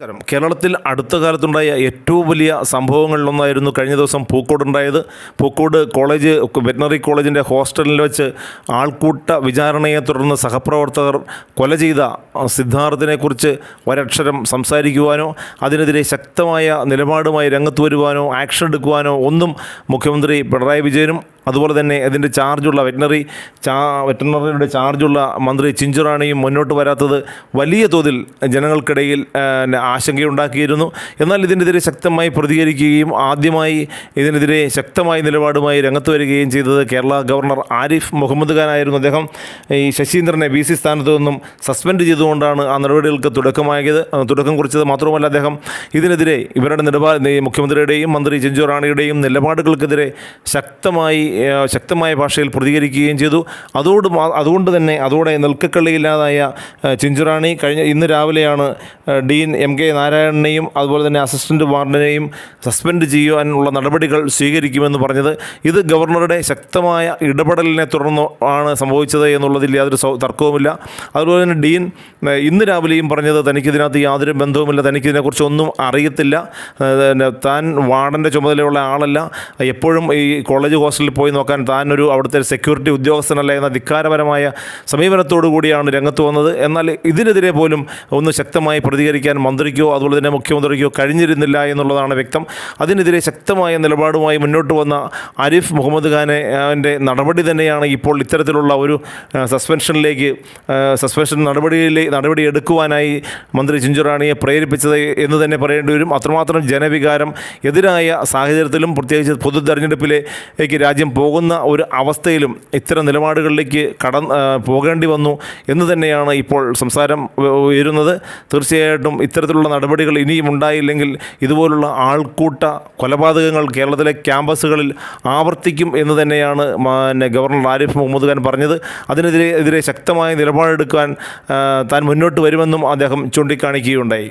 കേരളത്തിൽ അടുത്ത കാലത്തുണ്ടായ ഏറ്റവും വലിയ സംഭവങ്ങളിലൊന്നായിരുന്നു കഴിഞ്ഞ ദിവസം പൂക്കോടുണ്ടായത്. പൂക്കോട് കോളേജ് വെറ്റിനറി കോളേജിന്റെ ഹോസ്റ്റലിൽ വെച്ച് ആൾക്കൂട്ട വിചാരണയെ തുടർന്ന് സഹപ്രവർത്തകർ കൊല ചെയ്ത സിദ്ധാർത്ഥിനെക്കുറിച്ച് ഒരക്ഷരം സംസാരിക്കുവാനോ അതിനെതിരെ ശക്തമായ നിലപാടുമായി രംഗത്ത് വരുവാനോ ആക്ഷൻ എടുക്കുവാനോ ഒന്നും മുഖ്യമന്ത്രി പിണറായി വിജയനും അതുപോലെ തന്നെ അതിന്റെ ചാർജുള്ള വെറ്റിനറി ചാ വെറ്റിനറിയുടെ ചാർജുള്ള മന്ത്രി ചിഞ്ചുറാണിയും മുന്നോട്ട് വരാത്തത് വലിയ തോതിൽ ജനങ്ങൾക്കിടയിൽ ആശങ്കയുണ്ടാക്കിയിരുന്നു. എന്നാൽ ഇതിനെതിരെ ശക്തമായി പ്രതികരിക്കുകയും ആദ്യമായി ഇതിനെതിരെ ശക്തമായ നിലപാടുമായി രംഗത്ത് വരികയും ചെയ്തത് കേരള ഗവർണർ ആരിഫ് മുഹമ്മദ് ഖാനായിരുന്നു. അദ്ദേഹം ഈ ശശീന്ദ്രനെ ബി സി സ്ഥാനത്ത് നിന്നും സസ്പെൻഡ് ചെയ്തുകൊണ്ടാണ് ആ നടപടികൾക്ക് തുടക്കമായത്. തുടക്കം കുറിച്ചത് മാത്രവുമല്ല അദ്ദേഹം ഇതിനെതിരെ ഇവരുടെ നിലപാട് മുഖ്യമന്ത്രിയുടെയും മന്ത്രി ചിഞ്ചു റാണിയുടെയും നിലപാടുകൾക്കെതിരെ ശക്തമായി ശക്തമായ ഭാഷയിൽ പ്രതികരിക്കുകയും ചെയ്തു. അതോട് അതുകൊണ്ട് തന്നെ അതോടെ നിൽക്കക്കള്ളിയില്ലാതായ ചിഞ്ചുറാണി കഴിഞ്ഞ ഇന്ന് രാവിലെയാണ് ഡീൻ എം കെ നാരായണനെയും അതുപോലെ തന്നെ അസിസ്റ്റന്റ് വാർഡനെയും സസ്പെൻഡ് ചെയ്യുവാനുള്ള നടപടികൾ സ്വീകരിക്കുമെന്ന് പറഞ്ഞത്. ഇത് ഗവർണറുടെ ശക്തമായ ഇടപെടലിനെ തുടർന്ന് ആണ് സംഭവിച്ചത് എന്നുള്ളതിൽ യാതൊരു തർക്കവുമില്ല. അതുപോലെ തന്നെ ഡീൻ ഇന്ന് രാവിലെയും പറഞ്ഞത് തനിക്കിതിനകത്ത് യാതൊരു ബന്ധവുമില്ല തനിക്കിതിനെക്കുറിച്ച് ഒന്നും അറിയത്തില്ല. താൻ വാർഡന്റെ ചുമതലയുള്ള ആളല്ല. എപ്പോഴും ഈ കോളേജ് ഹോസ്റ്റലിൽ പോയി നോക്കാൻ താനൊരു അവിടുത്തെ സെക്യൂരിറ്റി ഉദ്യോഗസ്ഥനല്ല എന്ന ധിക്കാരപരമായ സമീപനത്തോടു കൂടിയാണ് രംഗത്ത് വന്നത്. എന്നാൽ ഇതിനെതിരെ പോലും ഒന്ന് ശക്തമായി പ്രതികരിക്കാൻ മന്ത്രിക്കോ അതുപോലെ തന്നെ മുഖ്യമന്ത്രിക്കോ കഴിഞ്ഞിരുന്നില്ല എന്നുള്ളതാണ് വ്യക്തം. അതിനെതിരെ ശക്തമായ നിലപാടുമായി മുന്നോട്ട് വന്ന ആരിഫ് മുഹമ്മദ് ഖാനെ അവന്റെ നടപടി തന്നെയാണ് ഇപ്പോൾ ഇത്തരത്തിലുള്ള ഒരു സസ്പെൻഷനിലേക്ക് സസ്പെൻഷൻ നടപടിയിൽ നടപടി എടുക്കുവാനായി മന്ത്രി ചിഞ്ചുറാണിയെ പ്രേരിപ്പിച്ചത് എന്ന് തന്നെ പറയേണ്ടി വരും. അത്രമാത്രം ജനവികാരം എതിരായ സാഹചര്യത്തിലും പ്രത്യേകിച്ച് പൊതു തെരഞ്ഞെടുപ്പിലേക്ക് രാജ്യം പോകുന്ന ഒരു അവസ്ഥയിലും ഇത്തരം നിലപാടുകളിലേക്ക് കടന്ന് പോകേണ്ടി വന്നു എന്ന് തന്നെയാണ് ഇപ്പോൾ സംസാരം ഉയരുന്നത്. തീർച്ചയായിട്ടും ഇത്തരത്തിലുള്ള നടപടികൾ ഇനിയും ഉണ്ടായില്ലെങ്കിൽ ഇതുപോലുള്ള ആൾക്കൂട്ട കൊലപാതകങ്ങൾ കേരളത്തിലെ ക്യാമ്പസുകളിൽ ആവർത്തിക്കും എന്ന് തന്നെയാണ് പിന്നെ ഗവർണർ ആരിഫ് മുഹമ്മദ് ഖാൻ പറഞ്ഞത്. അതിനെതിരെ എതിരെ ശക്തമായ നിലപാടെടുക്കാൻ താൻ മുന്നോട്ട് വരുമെന്നും അദ്ദേഹം ചൂണ്ടിക്കാണിക്കുകയുണ്ടായി.